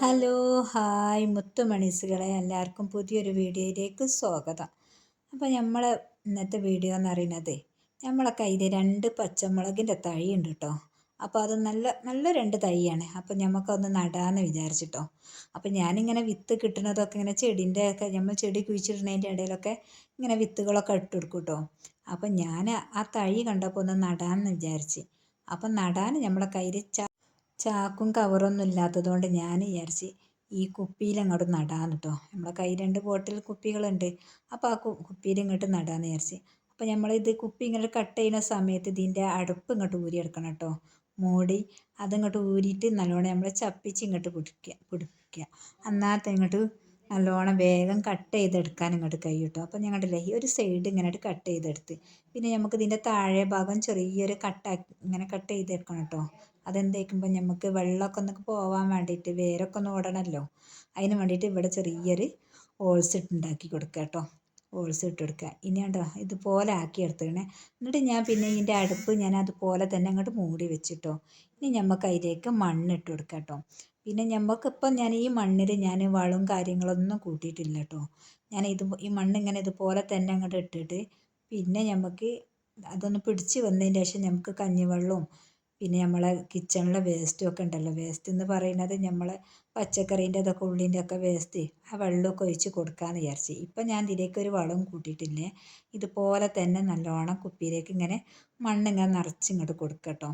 Hello hi മുത്തുമണീസുകളെ. എല്ലാവർക്കും പുതിയൊരു വീഡിയോയിലേക്ക് സ്വാഗതം. അപ്പോൾ നമ്മൾ ഇന്നത്തെ വീഡിയോ എന്ന് പറയുന്നത് നമ്മളെ കയ്യിൽ രണ്ട് പച്ചമുളകിന്റെ തൈ ഉണ്ട് കേട്ടോ അപ്പോൾ അത് നല്ല നല്ല രണ്ട് തൈയാണ്. അപ്പോൾ നമുക്കൊന്ന് നടാമെന്ന് വിചാരിച്ചിട്ടോ. അപ്പോൾ ഞാനിങ്ങനെ വിത്ത് കിട്ടുന്നതൊക്കെ ഇങ്ങനെ ചെടീന്റെ ഒക്കെ നമ്മൾ ചെടി കുഴിച്ചിടുന്നതിന്റെ ഇടയിലൊക്കെ ഇങ്ങനെ വിത്തുകളൊക്കെ ഇട്ട് കൊടുക്കും കേട്ടോ അപ്പോൾ ഞാൻ ആ തൈ കണ്ടപ്പോൾ ഒന്ന് നടാമെന്ന് വിചാരിച്ച്. അപ്പം നടാൻ നമ്മളെ കയ്യിൽ ചാക്കും കവറൊന്നും ഇല്ലാത്തത് കൊണ്ട് ഞാൻ വിചാരിച്ച് ഈ കുപ്പിയിൽ അങ്ങോട്ട് നടാന്ന് കേട്ടോ നമ്മളെ കൈ രണ്ട് ബോട്ടിൽ കുപ്പികളുണ്ട്. അപ്പോൾ ആ കുപ്പിയിൽ ഇങ്ങോട്ട് നടാന്ന് വിചാരിച്ച്. അപ്പോൾ ഇത് കുപ്പി ഇങ്ങോട്ട് കട്ട് ചെയ്യുന്ന സമയത്ത് ഇതിന്റെ അടുപ്പ് ഇങ്ങോട്ട് ഊരിയെടുക്കണം കേട്ടോ മൂടി അതിങ്ങോട്ട് ഊരിയിട്ട് നല്ലോണം നമ്മൾ ചപ്പിച്ച് ഇങ്ങോട്ട് പിടിക്കുക പിടിക്കുക അന്നാത്തെ ഇങ്ങോട്ട് നല്ലോണം വേഗം കട്ട് ചെയ്തെടുക്കാൻ ഇങ്ങോട്ട് കഴിയും കേട്ടോ അപ്പോൾ ഞങ്ങളുടെ ഈ ഒരു സൈഡ് ഇങ്ങനെ കട്ട് ചെയ്തെടുത്ത്. പിന്നെ നമുക്ക് ഇതിന്റെ താഴെ ഭാഗം ചെറിയൊരു കട്ടാക്കി ഇങ്ങനെ കട്ട് ചെയ്തെടുക്കണം കേട്ടോ. അതെന്തേക്കുമ്പോൾ നമുക്ക് വെള്ളമൊക്കെ ഒന്ന് പോവാൻ വേണ്ടിയിട്ട് വേരൊക്കെ ഒന്ന് ഓടണമല്ലോ അതിന് വേണ്ടിയിട്ട് ഇവിടെ ചെറിയൊരു ഹോൾസ് ഇട്ട് ഉണ്ടാക്കി കൊടുക്കുക കേട്ടോ. ഹോൾസ് ഇട്ട് കൊടുക്കുക. ഇനി കണ്ടോ ഇതുപോലെ ആക്കി എടുത്തേക്കണേ എന്നിട്ട് ഞാൻ പിന്നെ ഇതിന്റെ അടുപ്പ് ഞാൻ അതുപോലെ തന്നെ അങ്ങോട്ട് മൂടി വെച്ചിട്ടോ. ഇനി നമുക്ക് അതിലേക്ക് മണ്ണിട്ട് കൊടുക്കാം കേട്ടോ. പിന്നെ നമുക്കിപ്പം ഞാൻ ഈ മണ്ണിൽ ഞാൻ വളവും കാര്യങ്ങളൊന്നും കൂട്ടിയിട്ടില്ല കേട്ടോ ഞാൻ ഇത് ഈ മണ്ണ് ഇങ്ങനെ ഇതുപോലെ തന്നെ അങ്ങോട്ട് ഇട്ടിട്ട് പിന്നെ നമുക്ക് അതൊന്ന് പിടിച്ച് വന്നതിന് ശേഷം നമുക്ക് കഞ്ഞിവെള്ളവും പിന്നെ നമ്മളെ കിച്ചണിലെ വേസ്റ്റും ഒക്കെ ഉണ്ടല്ലോ. വേസ്റ്റ് എന്ന് പറയുന്നത് നമ്മളെ പച്ചക്കറീന്റെ അതൊക്കെ ഉള്ളിന്റെ ഒക്കെ വേസ്റ്റ് ആ വെള്ളമൊക്കെ ഒഴിച്ച് കൊടുക്കാമെന്ന് വിചാരിച്ച്. ഇപ്പം ഞാൻ ഇതിലേക്ക് ഒരു വളം കൂട്ടിയിട്ടില്ലേ. ഇതുപോലെ തന്നെ നല്ലോണം കുപ്പിയിലേക്ക് ഇങ്ങനെ മണ്ണിങ്ങനെ നിറച്ച് ഇങ്ങോട്ട് കൊടുക്കട്ടോ.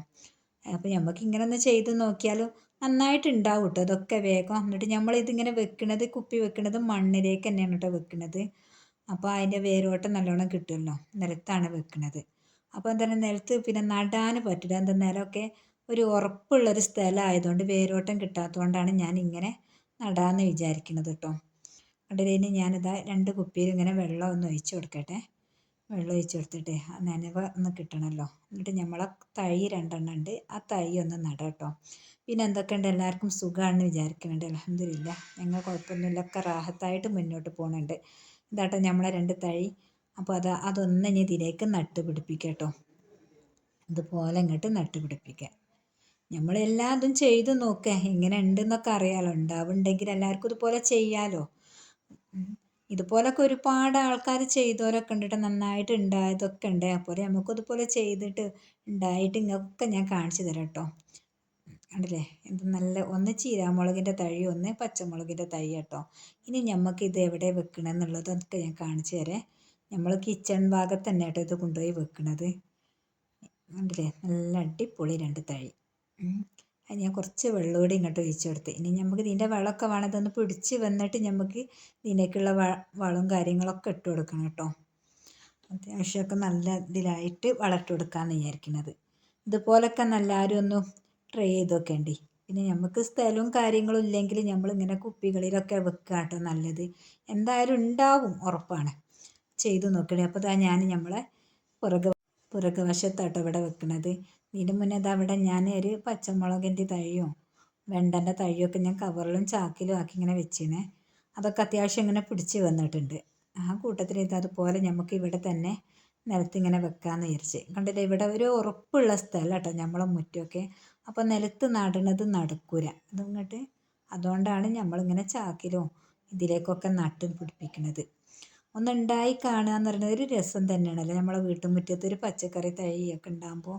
അപ്പോൾ നമുക്ക് ഇങ്ങനെ ഒന്ന് ചെയ്ത് നോക്കിയാലും നന്നായിട്ട് ഉണ്ടാവും കേട്ടോ അതൊക്കെ വേഗം. എന്നിട്ട് നമ്മൾ ഇതിങ്ങനെ വെക്കണത് കുപ്പി വെക്കണത് മണ്ണിലേക്ക് തന്നെയാണ് കേട്ടോ വെക്കണത്. അപ്പോൾ അതിന്റെ വേരോട്ടം നല്ലോണം കിട്ടുമല്ലോ. നിലത്താണ് വെക്കണത്. അപ്പോൾ എന്താണ് നിലത്ത് പിന്നെ നടാൻ പറ്റില്ല. എന്താ നിലമൊക്കെ ഒരു ഉറപ്പുള്ളൊരു സ്ഥലമായതുകൊണ്ട് വേരോട്ടം കിട്ടാത്തതുകൊണ്ടാണ് ഞാൻ ഇങ്ങനെ നടാമെന്ന് വിചാരിക്കുന്നത് കേട്ടോ. കണ്ടില്ലേ? ഞാനിതാ രണ്ട് കുപ്പിയിൽ ഇങ്ങനെ വെള്ളം ഒന്ന് ഒഴിച്ച് കൊടുക്കട്ടെ. വെള്ളം ഒഴിച്ച് കൊടുത്തിട്ട് ആ നനവ് ഒന്ന് കിട്ടണമല്ലോ എന്നിട്ട് നമ്മളെ തൈ രണ്ടെണ്ണം ഉണ്ട്. ആ തൈ ഒന്ന് നടാം കേട്ടോ. പിന്നെ എന്തൊക്കെയുണ്ട് എല്ലാവർക്കും സുഖമാണെന്ന് വിചാരിക്കുന്നുണ്ട് അലഹമില്ല ഞങ്ങൾ കുഴപ്പമൊന്നുമില്ല. ഒക്കെ റാഹത്തായിട്ട് മുന്നോട്ട് പോകുന്നുണ്ട് ഇതാട്ടെ നമ്മളെ രണ്ട് തൈ. അപ്പോൾ അത് അതൊന്ന് ഇനി ഇതിലേക്ക് നട്ട് പിടിപ്പിക്കട്ടോ കേട്ടോ. ഇതുപോലെ ഇങ്ങോട്ട് നട്ട് പിടിപ്പിക്കുക അതും ചെയ്ത് നോക്കുക ഇങ്ങനെ ഉണ്ടെന്നൊക്കെ അറിയാലോ. ഉണ്ടാവുണ്ടെങ്കിൽ എല്ലാവർക്കും ഇതുപോലെ ചെയ്യാലോ. ഇതുപോലൊക്കെ ഒരുപാട് ആൾക്കാർ ചെയ്തവരൊക്കെ ഉണ്ട് നന്നായിട്ട് ഉണ്ടായതൊക്കെ ഉണ്ട് അപ്പോൾ നമുക്ക് ഇതുപോലെ ചെയ്തിട്ട് ഉണ്ടായിട്ട് ഇങ്ങൊക്കെ ഞാൻ കാണിച്ചു തരാം കേട്ടോ കണ്ടില്ലേ? ഇത് നല്ല ഒന്ന് ചീരാമുളകിന്റെ തൈ ഒന്ന് പച്ചമുളകിന്റെ തൈ കേട്ടോ ഇനി നമുക്ക് ഇത് എവിടെ വെക്കണം എന്നുള്ളതൊക്കെ ഞാൻ കാണിച്ചു തരാം. നമ്മൾ കിച്ചൺ ഭാഗത്ത് തന്നെ കേട്ടോ ഇത് കൊണ്ടുപോയി വെക്കണത്. കണ്ടില്ലേ? നല്ല അടിപൊളി രണ്ട് തൈ. അത് ഞാൻ കുറച്ച് വെള്ളം കൂടി ഇങ്ങോട്ട് ഒഴിച്ചു കൊടുത്ത്. ഇനി നമുക്ക് ഇതിന്റെ വളമൊക്കെ വേണം. ഇതൊന്ന് പിടിച്ച് വന്നിട്ട് നമുക്ക് ഇതിനേക്കുള്ള വളവും കാര്യങ്ങളൊക്കെ ഇട്ട് കൊടുക്കണം കേട്ടോ. അത്യാവശ്യമൊക്കെ നല്ല ഇതിലായിട്ട് വളർത്തി കൊടുക്കാമെന്ന് വിചാരിക്കുന്നത് ഇതുപോലൊക്കെ നല്ലാരും ഒന്ന് ട്രൈ ചെയ്തൊക്കെ ഉണ്ട് പിന്നെ നമുക്ക് സ്ഥലവും കാര്യങ്ങളും ഇല്ലെങ്കിൽ നമ്മളിങ്ങനെ കുപ്പികളിലൊക്കെ വെക്കുക കേട്ടോ നല്ലത്. എന്തായാലും ഉണ്ടാവും ഉറപ്പാണ്. ചെയ്തു നോക്കണേ. അപ്പോൾ ഞാൻ നമ്മളെ പുറകെ പുറകുവശത്താട്ടോ ഇവിടെ വെക്കണത്. ഇതിന് മുന്നേ ഇതാ അവിടെ ഞാൻ ഒരു പച്ചമുളകിന്റെ തൈയും വെണ്ടന്റെ തൈയോ ഒക്കെ ഞാൻ കവറിലും ചാക്കിലും ആക്കി ഇങ്ങനെ വെച്ചിനെ. അതൊക്കെ അത്യാവശ്യം ഇങ്ങനെ പിടിച്ച് വന്നിട്ടുണ്ട്. ആ കൂട്ടത്തിൽ ഇത് അതുപോലെ നമുക്ക് ഇവിടെ തന്നെ നിലത്ത് ഇങ്ങനെ വെക്കാമെന്ന് വിചാരിച്ച്. കണ്ടില്ലേ ഇവിടെ ഒരു ഉറപ്പുള്ള സ്ഥലം കേട്ടോ നമ്മളെ മുറ്റമൊക്കെ അപ്പോൾ നിലത്ത് നടണത് നടക്കൂല. അതിങ്ങോട്ട് അതുകൊണ്ടാണ് നമ്മളിങ്ങനെ ചാക്കിലോ ഇതിലേക്കൊക്കെ നട്ട് പിടിപ്പിക്കുന്നത് ഒന്നുണ്ടായി കാണുക എന്ന് പറയുന്നത് ഒരു രസം തന്നെയാണല്ലോ. നമ്മളെ വീട്ടുമുറ്റത്ത് ഒരു പച്ചക്കറി തൈയൊക്കെ ഉണ്ടാകുമ്പോൾ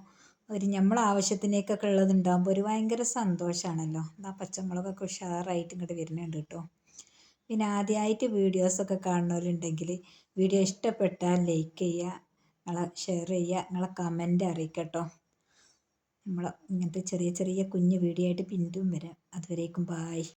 ഒരു നമ്മൾ ആവശ്യത്തിനേക്കൊക്കെ ഉള്ളത് ഉണ്ടാകുമ്പോൾ ഒരു ഭയങ്കര സന്തോഷമാണല്ലോ ആ പച്ചമുളകൊക്കെ ഉഷാറായിട്ട് ഇങ്ങോട്ട് വരുന്നുണ്ട് കേട്ടോ പിന്നെ ആദ്യമായിട്ട് വീഡിയോസൊക്കെ കാണുന്നവരുണ്ടെങ്കിൽ വീഡിയോ ഇഷ്ടപ്പെട്ടാൽ ലൈക്ക് ചെയ്യുക നിങ്ങളെ ഷെയർ ചെയ്യുക നിങ്ങളെ കമന്റ് അറിയിക്കട്ടോ. നമ്മൾ ഇങ്ങനത്തെ ചെറിയ ചെറിയ കുഞ്ഞു വീഡിയോ ആയിട്ട് പിന്തും വരാം. അതുവരേക്കും ബായ്.